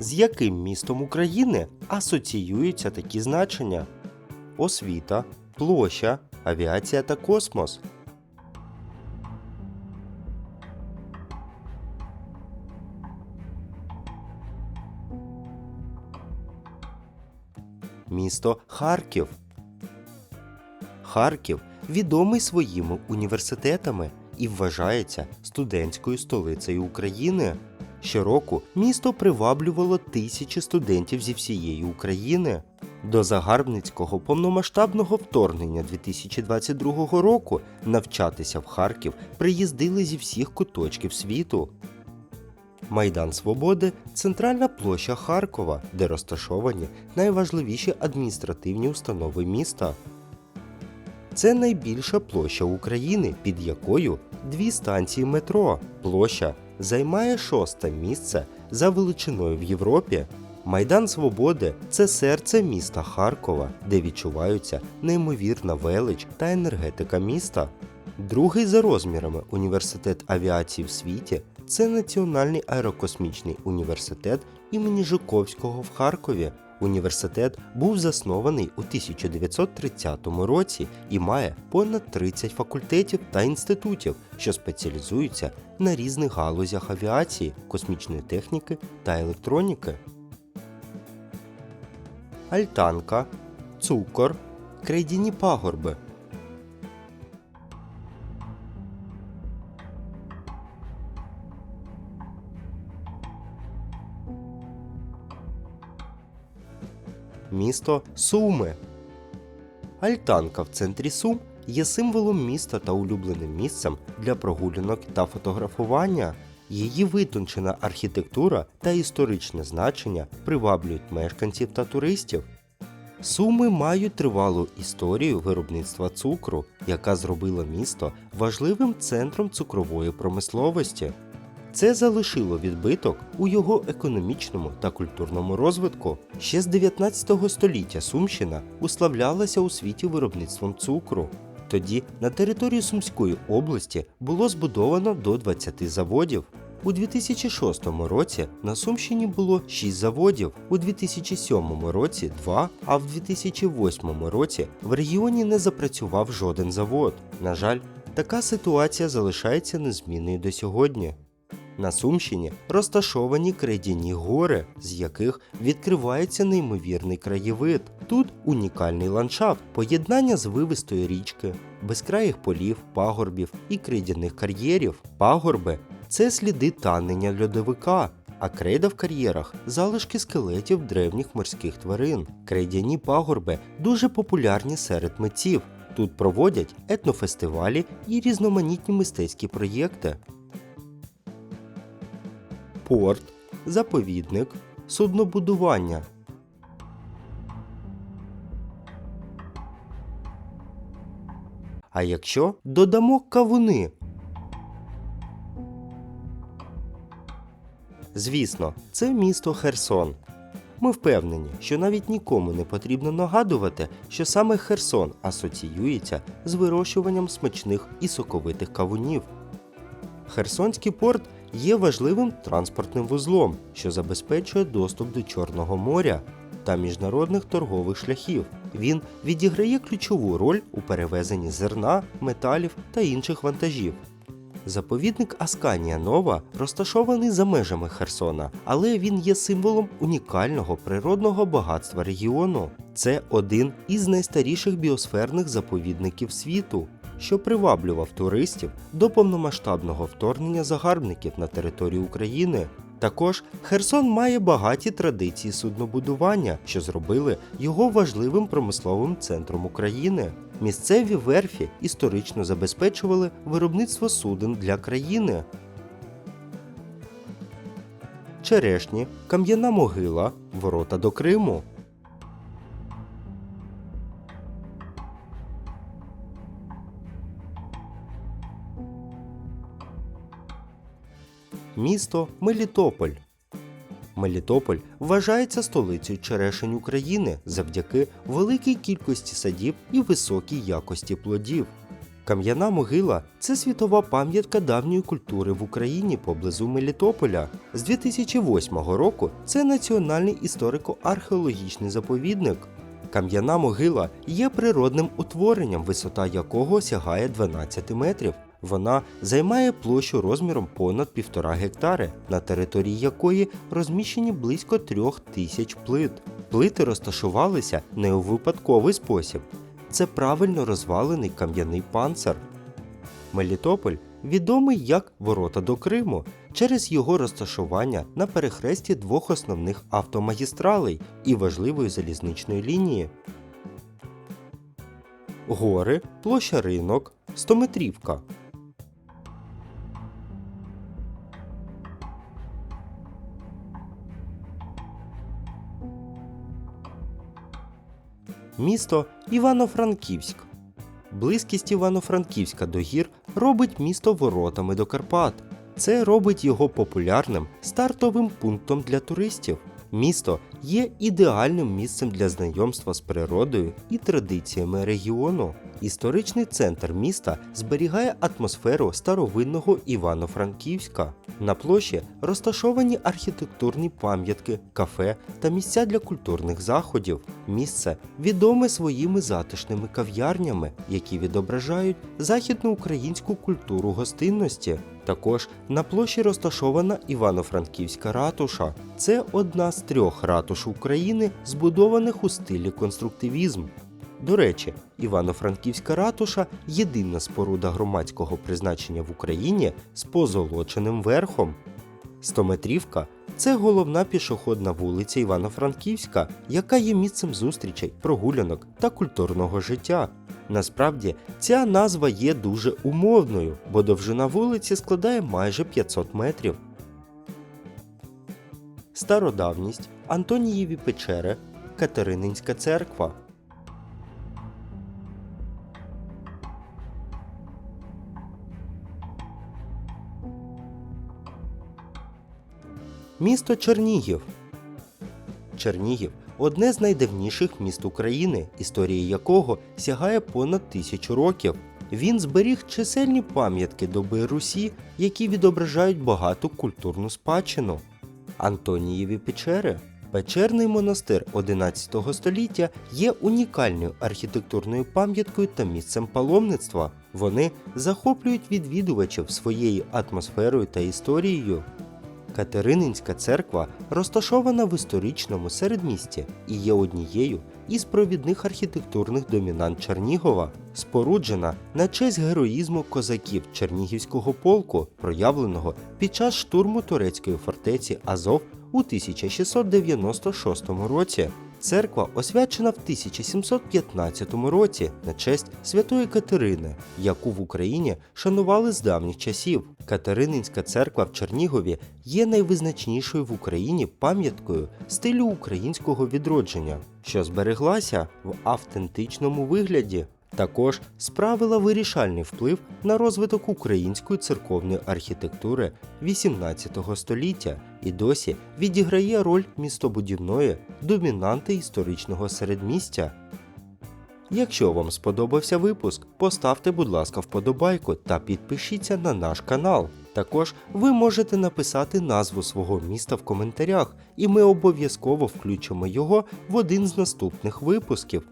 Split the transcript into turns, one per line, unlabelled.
З яким містом України асоціюються такі значення? Освіта, площа, авіація та космос. Місто Харків. Харків відомий своїми університетами і вважається студентською столицею України. Щороку місто приваблювало тисячі студентів зі всієї України. До загарбницького повномасштабного вторгнення 2022 року навчатися в Харків приїздили зі всіх куточків світу. Майдан Свободи центральна площа Харкова, де розташовані найважливіші адміністративні установи міста. Це найбільша площа України, під якою дві станції метро. Площа займає шосте місце за величиною в Європі. Майдан Свободи це серце міста Харкова, де відчуваються неймовірна велич та енергетика міста. Другий за розмірами університет авіації в світі це Національний аерокосмічний університет імені Жуковського в Харкові. Університет був заснований у 1930 році і має понад 30 факультетів та інститутів, що спеціалізуються на різних галузях авіації, космічної техніки та електроніки. Альтанка, цукор, крейдіні пагорби. Місто Суми. Альтанка в центрі Сум є символом міста та улюбленим місцем для прогулянок та фотографування. Її витончена архітектура та історичне значення приваблюють мешканців та туристів. Суми мають тривалу історію виробництва цукру, яка зробила місто важливим центром цукрової промисловості. Це залишило відбиток у його економічному та культурному розвитку. Ще з 19 століття Сумщина уславлялася у світі виробництвом цукру. Тоді на території Сумської області було збудовано до 20 заводів. У 2006 році на Сумщині було 6 заводів, у 2007 році 2, а в 2008 році в регіоні не запрацював жоден завод. На жаль, така ситуація залишається незмінною до сьогодні. На Сумщині розташовані крейдяні гори, з яких відкривається неймовірний краєвид. Тут унікальний ландшафт, поєднання звивистої річки, безкраїх полів, пагорбів і крейдяних кар'єрів. Пагорби це сліди танення льодовика. А крейда в кар'єрах залишки скелетів древніх морських тварин. Крейдяні пагорби дуже популярні серед митців. Тут проводять етнофестивалі і різноманітні мистецькі проєкти. Порт, заповідник, суднобудування. А якщо додамо кавуни. Звісно, це місто Херсон. Ми впевнені, що навіть нікому не потрібно нагадувати, що саме Херсон асоціюється з вирощуванням смачних і соковитих кавунів. Херсонський порт є важливим транспортним вузлом, що забезпечує доступ до Чорного моря та міжнародних торгових шляхів. Він відіграє ключову роль у перевезенні зерна, металів та інших вантажів. Заповідник Асканія Нова розташований за межами Херсона, але він є символом унікального природного багатства регіону. Це один із найстаріших біосферних заповідників світу, що приваблював туристів до повномасштабного вторгнення загарбників на територію України. Також Херсон має багаті традиції суднобудування, що зробили його важливим промисловим центром України. Місцеві верфі історично забезпечували виробництво суден для країни. Черешні, кам'яна могила, ворота до Криму. Місто Мелітополь. Мелітополь вважається столицею черешень України завдяки великій кількості садів і високій якості плодів. Кам'яна могила це світова пам'ятка давньої культури в Україні поблизу Мелітополя. З 2008 року це національний історико-археологічний заповідник. Кам'яна могила є природним утворенням, висота якого сягає 12 метрів. Вона займає площу розміром понад півтора гектари, на території якої розміщені близько трьох тисяч плит. Плити розташувалися не у випадковий спосіб. Це правильно розвалений кам'яний панцир. Мелітополь відомий як Ворота до Криму через його розташування на перехресті двох основних автомагістралей і важливої залізничної лінії. Гори, площа ринок, стометрівка. Місто Івано-Франківськ. Близькість Івано-Франківська до гір робить місто воротами до Карпат. Це робить його популярним стартовим пунктом для туристів. Місто є ідеальним місцем для знайомства з природою і традиціями регіону. Історичний центр міста зберігає атмосферу старовинного Івано-Франківська. На площі розташовані архітектурні пам'ятки, кафе та місця для культурних заходів. Місце відоме своїми затишними кав'ярнями, які відображають західноукраїнську культуру гостинності. Також на площі розташована Івано-Франківська ратуша. Це одна з трьох ратуш України, збудованих у стилі конструктивізм. До речі, Івано-Франківська ратуша єдина споруда громадського призначення в Україні з позолоченим верхом. Стометрівка це головна пішохідна вулиця Івано-Франківська, яка є місцем зустрічей, прогулянок та культурного життя. Насправді, ця назва є дуже умовною, бо довжина вулиці складає майже 500 метрів. Стародавність, Антонієві печери, Катерининська церква. Місто Чернігів. Чернігів одне з найдавніших міст України, історія якого сягає понад тисячу років. Він зберіг чисельні пам'ятки доби Русі, які відображають багату культурну спадщину. Антонієві печери. Печерний монастир 11 століття є унікальною архітектурною пам'яткою та місцем паломництва. Вони захоплюють відвідувачів своєю атмосферою та історією. Катерининська церква розташована в історичному середмісті і є однією із провідних архітектурних домінант Чернігова, споруджена на честь героїзму козаків Чернігівського полку, проявленого під час штурму турецької фортеці Азов у 1696 році. Церква освячена в 1715 році на честь святої Катерини, яку в Україні шанували з давніх часів. Катерининська церква в Чернігові є найвизначнішою в Україні пам'яткою стилю українського відродження, що збереглася в автентичному вигляді. Також справила вирішальний вплив на розвиток української церковної архітектури XVIII століття і досі відіграє роль містобудівної домінанти історичного середмістя. Якщо вам сподобався випуск, поставте, будь ласка, вподобайку та підпишіться на наш канал. Також ви можете написати назву свого міста в коментарях, і ми обов'язково включимо його в один з наступних випусків.